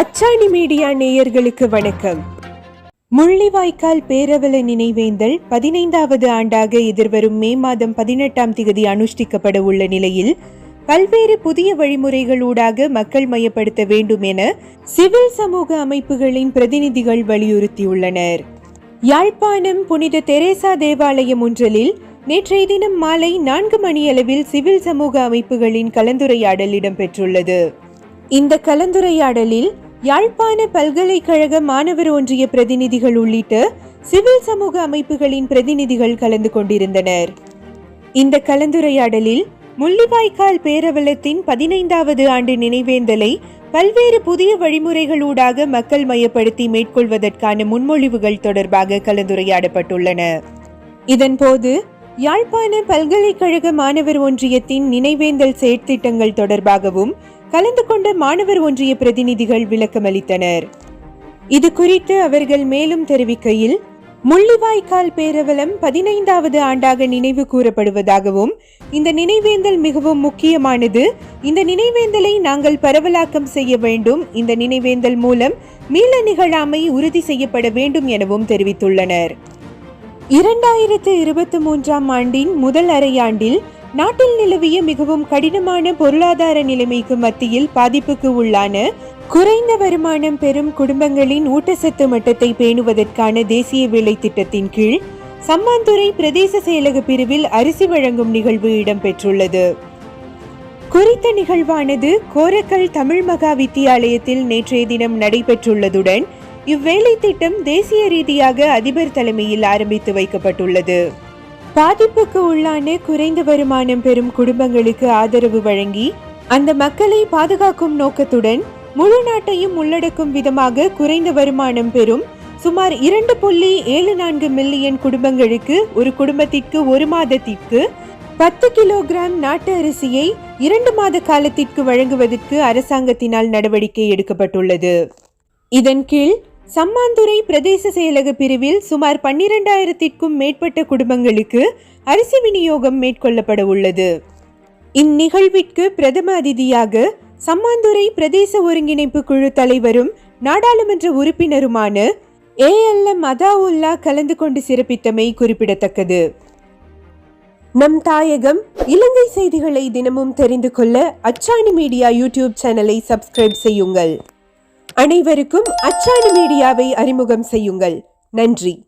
அச்சாணி மீடியா நேயர்களுக்கு வணக்கம். முள்ளிவாய்க்கால் பேரவல நினைவேந்தல் பதினைந்தாவது ஆண்டாக எதிர்வரும் மே மாதம் பதினெட்டாம் திகதி அனுஷ்டிக்கப்பட உள்ள நிலையில் பல்வேறு புதிய வழிமுறைகளூடாக மக்கள் மயப்படுத்த வேண்டும் என சிவில் சமூக அமைப்புகளின் பிரதிநிதிகள் வலியுறுத்தியுள்ளனர். யாழ்ப்பாணம் புனித தெரேசா தேவாலயம் ஒன்றலில் நேற்றைய தினம் மாலை நான்கு மணியளவில் சிவில் சமூக அமைப்புகளின் கலந்துரையாடல் இடம்பெற்றுள்ளது. இந்த கலந்துரையாடலில் யாழ்ப்பாண பல்கலைக்கழக மாணவர் ஒன்றிய பிரதிநிதிகள் உள்ளிட்ட சிவில் சமூக அமைப்புகளின் பிரதிநிதிகள் கலந்து கொண்டிருந்தனர். இந்த கலந்துரையாடலில் முள்ளிவாய்க்கால் பேரவலத்தின் பதினைந்தாவது ஆண்டு நினைவேந்தலை பல்வேறு புதிய வழிமுறைகளூடாக மக்கள் மயப்படுத்தி மேற்கொள்வதற்கான முன்மொழிவுகள் தொடர்பாக கலந்துரையாடப்பட்டுள்ளன. இதன்போது யாழ்ப்பாண பல்கலைக்கழக மாணவர் ஒன்றியத்தின் நினைவேந்தல் செயற்திட்டங்கள் தொடர்பாகவும் கலந்து கொண்ட மாணவர் ஒன்றிய பிரதிநிதிகள் விளக்கமளித்தனர். இது குறித்து அவர்கள் மேலும் தெரிவிக்கையில் முள்ளிவாய்க்கால் பேரவலம் பதினைந்தாவது ஆண்டாக நினைவு கூறப்படுவதாகவும் இந்த நினைவேந்தல் மிகவும் முக்கியமானது. இந்த நினைவேந்தலை நாங்கள் பரவலாக்கம் செய்ய வேண்டும். இந்த நினைவேந்தல் மூலம் மீள நிகழாமை உறுதி செய்யப்பட வேண்டும் எனவும் தெரிவித்துள்ளனர். இரண்டாயிரத்து இருபத்தி மூன்றாம் ஆண்டின் முதல் அரையாண்டில் நாட்டில் நிலவிய மிகவும் கடினமான பொருளாதார நிலைமைக்கு மத்தியில் பாதிப்புக்கு உள்ளான குறைந்த வருமானம் பெறும் குடும்பங்களின் ஊட்டச்சத்து மட்டத்தை பேணுவதற்கான தேசிய வேலை திட்டத்தின் கீழ் சம்மாந்துறை பிரதேச செயலக பிரிவில் அரிசி வழங்கும் நிகழ்வு இடம்பெற்றுள்ளது. குறித்த நிகழ்வானது கோரக்கல் தமிழ் மகா வித்தியாலயத்தில் நேற்றைய தினம் நடைபெற்றுள்ளதுடன் இவ்வேலை திட்டம் தேசிய ரீதியாக அதிபர் தலைமையில் ஆரம்பித்து வைக்கப்பட்டுள்ளது. பாதிப்புக்கு உள்ளான குறைந்த வருமானம் பெறும் குடும்பங்களுக்கு ஆதரவு வழங்கி அந்த மக்களை பாதுகாக்கும் நோக்கத்துடன் முழு நாட்டையும் உள்ளடக்கும் விதமாக குறைந்த வருமானம் பெறும் சுமார் இரண்டு புள்ளி ஏழு நான்கு மில்லியன் குடும்பங்களுக்கு ஒரு குடும்பத்திற்கு ஒரு மாதத்திற்கு பத்து கிலோகிராம் நாட்டு அரிசியை இரண்டு மாத காலத்திற்கு வழங்குவதற்கு அரசாங்கத்தினால் நடவடிக்கை எடுக்கப்பட்டுள்ளது. இதன் கீழ் சம்மாந்துறை பிரதேச செயலக பிரிவில் சுமார் பன்னிரெண்டாயிரத்திற்கும் மேற்பட்ட குடும்பங்களுக்கு அரிசி விநியோகம் மேற்கொள்ளப்பட உள்ளது. இந்நிகழ்விற்கு பிரதம அதிதியாக சம்மாந்துறை பிரதேச ஒருங்கிணைப்பு குழு தலைவரும் நாடாளுமன்ற உறுப்பினருமான ஏ எல் எம் அதாவுல்லா கலந்து கொண்டு சிறப்பித்தமை குறிப்பிடத்தக்கது. நம் தாயகம் இலங்கை செய்திகளை தினமும் தெரிந்து கொள்ள அச்சாணி மீடியா யூடியூப் சேனலை சப்ஸ்கிரைப் செய்யுங்கள். அனைவருக்கும் அச்சான மீடியாவை அறிமுகம் செய்யுங்கள். நன்றி.